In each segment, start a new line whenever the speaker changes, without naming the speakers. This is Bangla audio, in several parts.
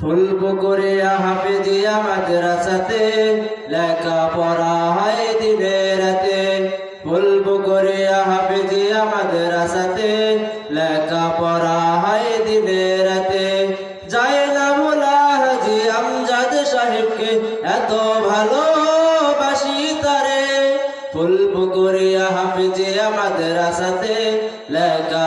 ফুলপুকুরিয়া হাফিজিয়া মাদ্রাসাতে লেখা পড়া হয় দিনে রাতে। ফুলপুকুরিয়া হাফিজিয়া মাদ্রাসাতে লেখা পড়া হয় দিনে রাতে। যাই না ভোলা হাজি আমজাদ সাহেবকে এত ভালোবাসি তারে। ফুলপুকুরিয়া হাফিজিয়া মাদ্রাসাতে লেখা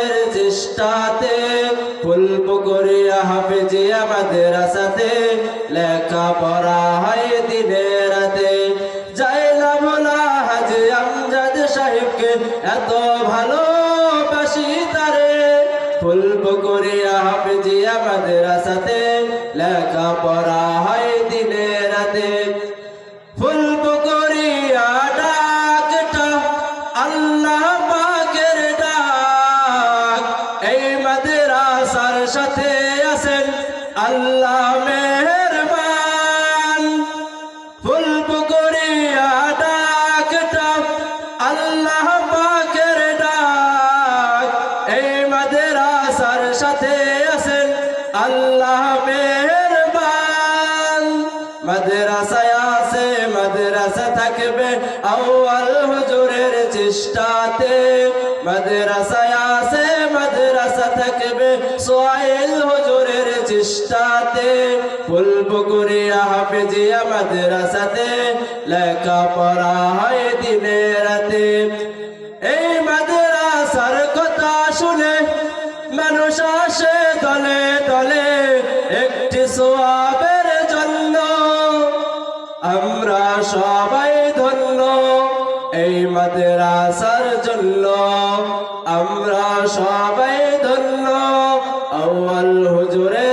চেষ্টাতে ফুলপুকুরিয়া হাফিজিয়া মাদ্রাসাতে লেখা পড়া হয় দিনে রাতে। যাইলা ভোলা হাজি আমজাদ সাহেবকে, এত ভালোবাসি তারে। ফুলপুকুরিয়া হাফিজিয়া মাদ্রাসাতে লেখা পড়া হয় দিনে আল্লাহ মেহরবান। ফুলপুকুরিয়া ডাকটা আল্লাহ পাকের ডাক। এই মাদ্রাসার সাথে আছেন আল্লাহ মেহরবান। মাদ্রাসায় আছে, মাদ্রাসা থাকবে আউয়াল হুজুরের চেষ্টাতে। মাদ্রাসায় আছে, মাদ্রাসা থাকবে সোয়াইল হুজুরের চেষ্টাতে ফুলপুকুরিয়া হাফিজিয়া মাদ্রাসাতে লেখা পড়া হয় দিনে রাতে। এই মাদ্রাসার কথা শুনে মানুষ আসে দলে দলে, একটি সোয়াবের জন্য। আমরা সবাই ধন্য এই মাদ্রাসার জন্য। আমরা সবাই ধন্য, আউয়াল জন্য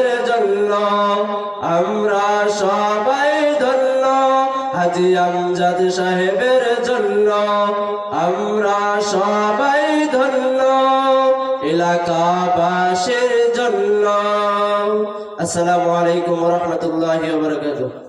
আমরা সবাই ধন্য। হাজি আমজাদ সাহেবের জন্য আমরা সবাই ধন্য এলাকাবাসীর জন্য। আসসালামু আলাইকুম রহমতুল্লাহ বরকাতুহ।